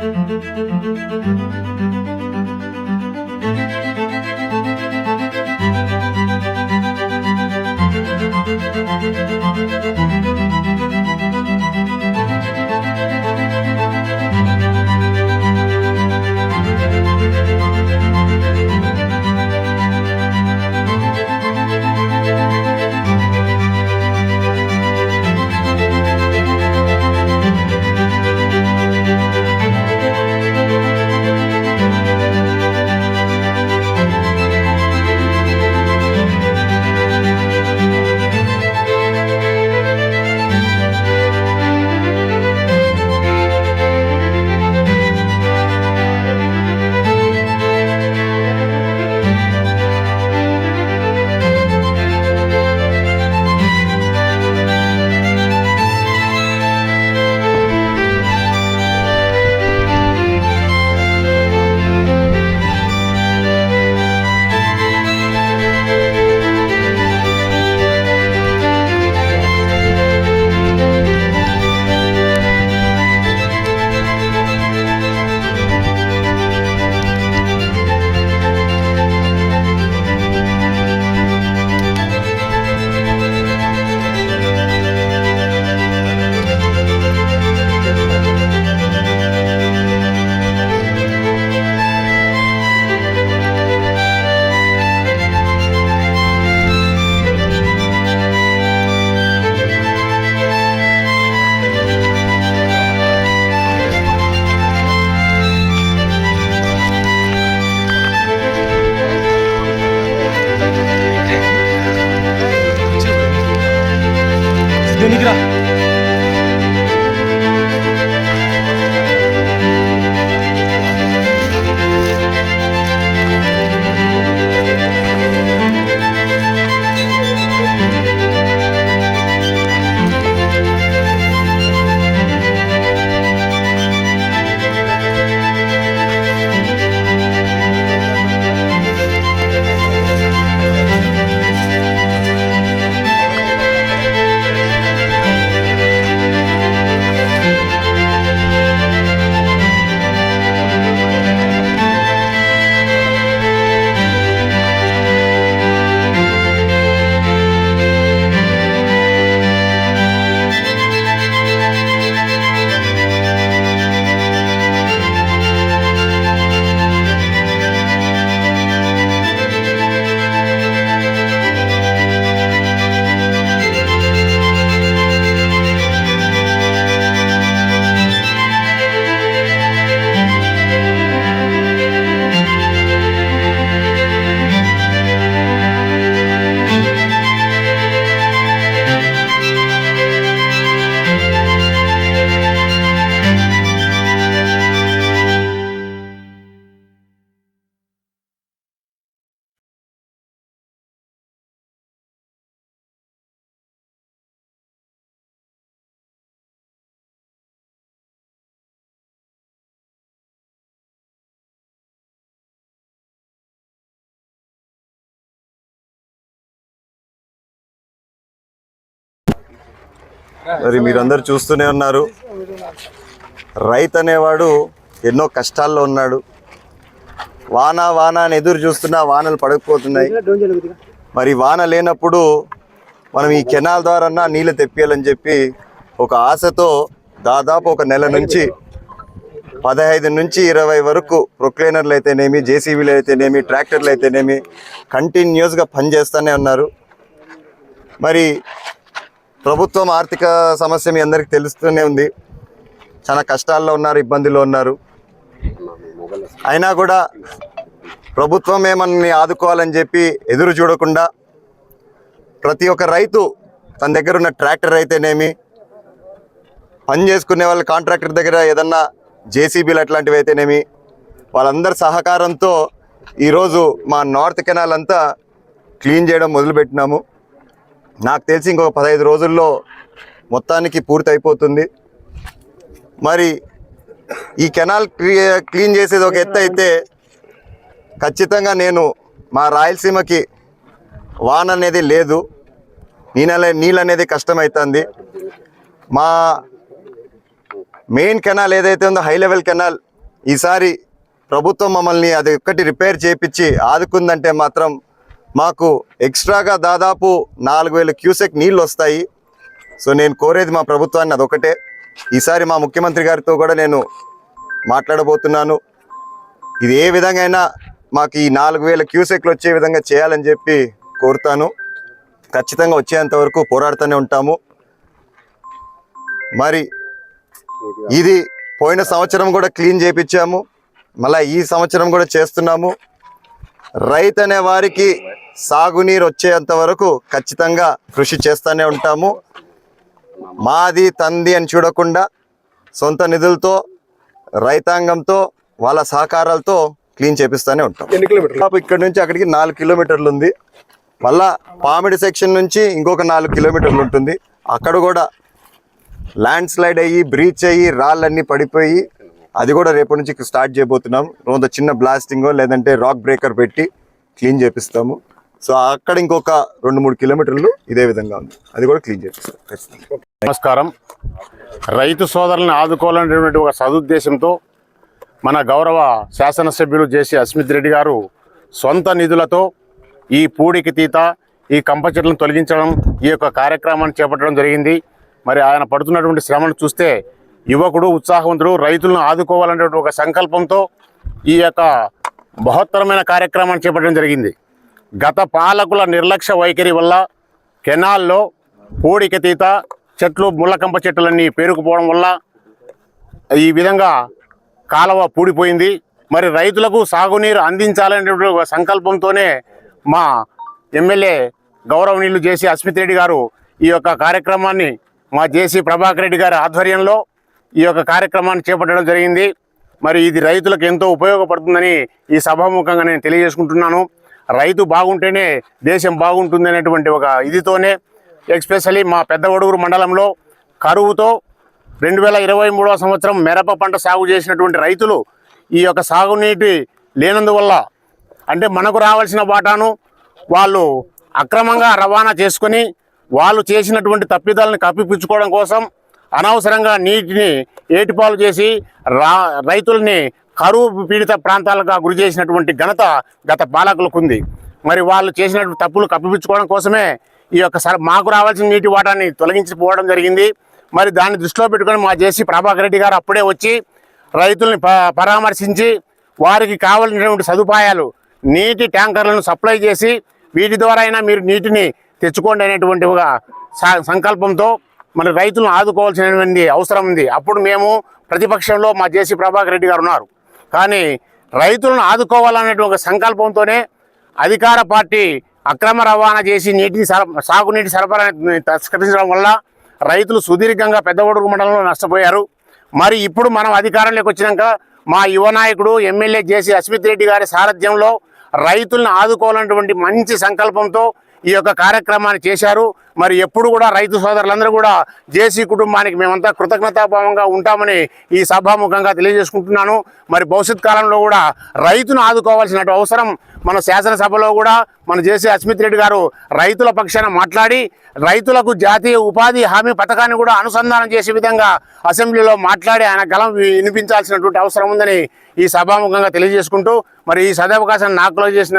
Müzik சீக்கிரம் మరి మీరందరూ చూస్తూనే ఉన్నారు. రైతు అనేవాడు ఎన్నో కష్టాల్లో ఉన్నాడు. వాన వాన అని ఎదురు చూస్తున్నా వానలు పడకపోతున్నాయి. మరి వాన లేనప్పుడు మనం ఈ కెనాల్ ద్వారా నీళ్ళు తెప్పియాలని చెప్పి ఒక ఆశతో దాదాపు ఒక నెల నుంచి పదహైదు నుంచి ఇరవై వరకు ప్రొక్లైనర్లు అయితేనేమి జేసీబీలు అయితేనేమి ట్రాక్టర్లు అయితేనేమి కంటిన్యూస్గా పనిచేస్తూనే ఉన్నారు. మరి ప్రభుత్వం ఆర్థిక సమస్య మీ అందరికీ తెలుస్తూనే ఉంది. చాలా కష్టాల్లో ఉన్నారు ఇబ్బందిలో ఉన్నారు. అయినా కూడా ప్రభుత్వం మనల్ని ఆదుకోవాలని చెప్పి ఎదురు చూడకుండా ప్రతి ఒక్క రైతు తన దగ్గర ఉన్న ట్రాక్టర్ అయితేనేమి పని చేసుకునే వాళ్ళ కాంట్రాక్టర్ దగ్గర ఏదన్నా జేసీబీలు అట్లాంటివి అయితేనేమి వాళ్ళందరి సహకారంతో ఈరోజు మా నార్త్ కెనాల్ అంతా క్లీన్ చేయడం మొదలుపెట్టినాము. నాకు తెలిసి ఇంకొక పదహైదు రోజుల్లో మొత్తానికి పూర్తి అయిపోతుంది మరి ఈ కెనాల్ క్లీన్ చేసేది ఒక ఎత్తు అయితే ఖచ్చితంగా నేను మా రాయలసీమకి వాన అనేది లేదు నీళ్ళ నీళ్ళు అనేది కష్టమవుతుంది మా మెయిన్ కెనాల్ ఏదైతే ఉందో హై లెవెల్ కెనాల్ ఈసారి ప్రభుత్వం మమ్మల్ని అది ఒక్కటి రిపేర్ చేయించి ఆదుకుందంటే మాత్రం మాకు ఎక్స్ట్రాగా దాదాపు నాలుగు వేల క్యూసెక్ నీళ్ళు వస్తాయి సో నేను కోరేది మా ప్రభుత్వాన్ని అదొకటే. ఈసారి మా ముఖ్యమంత్రి గారితో కూడా నేను మాట్లాడబోతున్నాను. ఇది ఏ విధంగా అయినా మాకు ఈ నాలుగు వేల క్యూసెక్లు వచ్చే విధంగా చేయాలని చెప్పి కోరుతాను. ఖచ్చితంగా వచ్చేంత వరకు పోరాడుతూనే ఉంటాము. మరి ఇది పోయిన సంవత్సరం కూడా క్లీన్ చేపించాము. మళ్ళీ ఈ సంవత్సరం కూడా చేస్తున్నాము. రైతు అనే వారికి సాగునీరు వచ్చేంత వరకు ఖచ్చితంగా కృషి చేస్తూనే ఉంటాము. మాది తంది అని చూడకుండా సొంత నిధులతో రైతాంగంతో వాళ్ళ సహకారాలతో క్లీన్ చేపిస్తూనే ఉంటాం. ఎన్ని కిలోమీటర్లు? ఇక్కడ నుంచి అక్కడికి నాలుగు కిలోమీటర్లు ఉంది. మళ్ళా పామిడి సెక్షన్ నుంచి ఇంకొక నాలుగు కిలోమీటర్లు ఉంటుంది. అక్కడ కూడా ల్యాండ్ స్లైడ్ అయ్యి బ్రీచ్ అయ్యి రాళ్ళన్నీ పడిపోయి అది కూడా రేపటి నుంచి స్టార్ట్ చేయబోతున్నాం. కొంత చిన్న బ్లాస్టింగ్ లేదంటే రాక్ బ్రేకర్ పెట్టి క్లీన్ చేపిస్తాము. సో అక్కడ ఇంకొక రెండు మూడు కిలోమీటర్లు ఇదే విధంగా ఉంది. అది కూడా క్లీన్ చేపిస్తాం నమస్కారం. రైతు సోదరులను ఆదుకోవాలనేటువంటి ఒక సదుద్దేశంతో మన గౌరవ శాసనసభ్యులు జేసీ అస్మిత్ రెడ్డి గారు సొంత నిధులతో ఈ పూడికి తీత ఈ కంప చెట్లను తొలగించడం ఈ యొక్క కార్యక్రమాన్ని చేపట్టడం జరిగింది. మరి ఆయన పడుతున్నటువంటి శ్రమను చూస్తే యువకుడు ఉత్సాహవంతుడు రైతులను ఆదుకోవాలనేటువంటి ఒక సంకల్పంతో ఈ యొక్క బృహత్తరమైన కార్యక్రమాన్ని చేపట్టడం జరిగింది. గత పాలకుల నిర్లక్ష్య వైఖరి వల్ల కెనాల్లో పూడికతీత చెట్లు ముళ్ళకంప చెట్లన్నీ పేరుకుపోవడం వల్ల ఈ విధంగా కాలువ పూడిపోయింది. మరి రైతులకు సాగునీరు అందించాలనేటువంటి ఒక సంకల్పంతోనే మా ఎమ్మెల్యే గౌరవనీయులు జేసీ అస్మిత్ రెడ్డి గారు ఈ యొక్క కార్యక్రమాన్ని మా జేసీ ప్రభాకర్ రెడ్డి గారి ఆధ్వర్యంలో ఈ యొక్క కార్యక్రమాన్ని చేపట్టడం జరిగింది. మరి ఇది రైతులకు ఎంతో ఉపయోగపడుతుందని ఈ సభాముఖంగా నేను తెలియజేసుకుంటున్నాను. రైతు బాగుంటేనే దేశం బాగుంటుంది అనేటువంటి ఒక ఇదితోనే ఎక్స్పెషల్లీ మా పెద్ద ఒడుగురు మండలంలో కరువుతో రెండు వేల ఇరవై మూడవ సంవత్సరం మిరప పంట సాగు చేసినటువంటి రైతులు ఈ యొక్క సాగునీటి లేనందువల్ల అంటే మనకు రావాల్సిన వాటాను వాళ్ళు అక్రమంగా రవాణా చేసుకొని వాళ్ళు చేసినటువంటి తప్పిదాలను కప్పిపుచ్చుకోవడం కోసం అనవసరంగా నీటిని ఏటిపాలు చేసి రా రైతుల్ని కరువు పీడిత ప్రాంతాలుగా గురి చేసినటువంటి ఘనత గత పాలకులకు ఉంది మరి వాళ్ళు చేసినటువంటి తప్పులు కప్పిపుచ్చుకోవడం కోసమే ఈ యొక్క సర మాకు రావాల్సిన నీటి వాటాన్ని తొలగించిపోవడం జరిగింది. మరి దాన్ని దృష్టిలో పెట్టుకొని మా జేసీ ప్రభాకర్ రెడ్డి గారు అప్పుడే వచ్చి రైతుల్ని ప పరామర్శించి వారికి కావలసినటువంటి సదుపాయాలు నీటి ట్యాంకర్లను సప్లై చేసి వీటి ద్వారా అయినా మీరు నీటిని తెచ్చుకోండి అనేటువంటి ఒక సంకల్పంతో మరి రైతులను ఆదుకోవాల్సినటువంటి అవసరం ఉంది. అప్పుడు మేము ప్రతిపక్షంలో మా జేసీ ప్రభాకర్ రెడ్డి గారు ఉన్నారు. కానీ రైతులను ఆదుకోవాలనేటువంటి ఒక సంకల్పంతోనే అధికార పార్టీ అక్రమ రవాణా చేసి నీటిని సర సాగునీటి సరఫరాని తస్కరించడం వల్ల రైతులు సుదీర్ఘంగా పెద్దవడుగు మండలంలో నష్టపోయారు. మరి ఇప్పుడు మనం అధికారంలోకి వచ్చినాక మా యువ నాయకుడు ఎమ్మెల్యే జేసీ అస్మిత్ రెడ్డి గారి సారథ్యంలో రైతులను ఆదుకోవాలన్నటువంటి మంచి సంకల్పంతో ఈ యొక్క కార్యక్రమాన్ని చేశారు. మరి ఎప్పుడు కూడా రైతు సోదరులందరూ కూడా జేసీ కుటుంబానికి మేమంతా కృతజ్ఞతాభావంగా ఉంటామని ఈ సభాముఖంగా తెలియజేసుకుంటున్నాను. మరి భవిష్యత్ కాలంలో కూడా రైతును ఆదుకోవాల్సిన అవసరం మన శాసనసభలో కూడా మన జేసీ అస్మిత్ రెడ్డి గారు రైతుల పక్షాన మాట్లాడి రైతులకు జాతీయ ఉపాధి హామీ పథకాన్ని కూడా అనుసంధానం చేసే విధంగా అసెంబ్లీలో మాట్లాడి ఆయన గలం వినిపించాల్సినటువంటి అవసరం ఉందని ఈ సభాముఖంగా తెలియజేసుకుంటూ మరి ఈ సదవకాశాన్ని నాకు చేసిన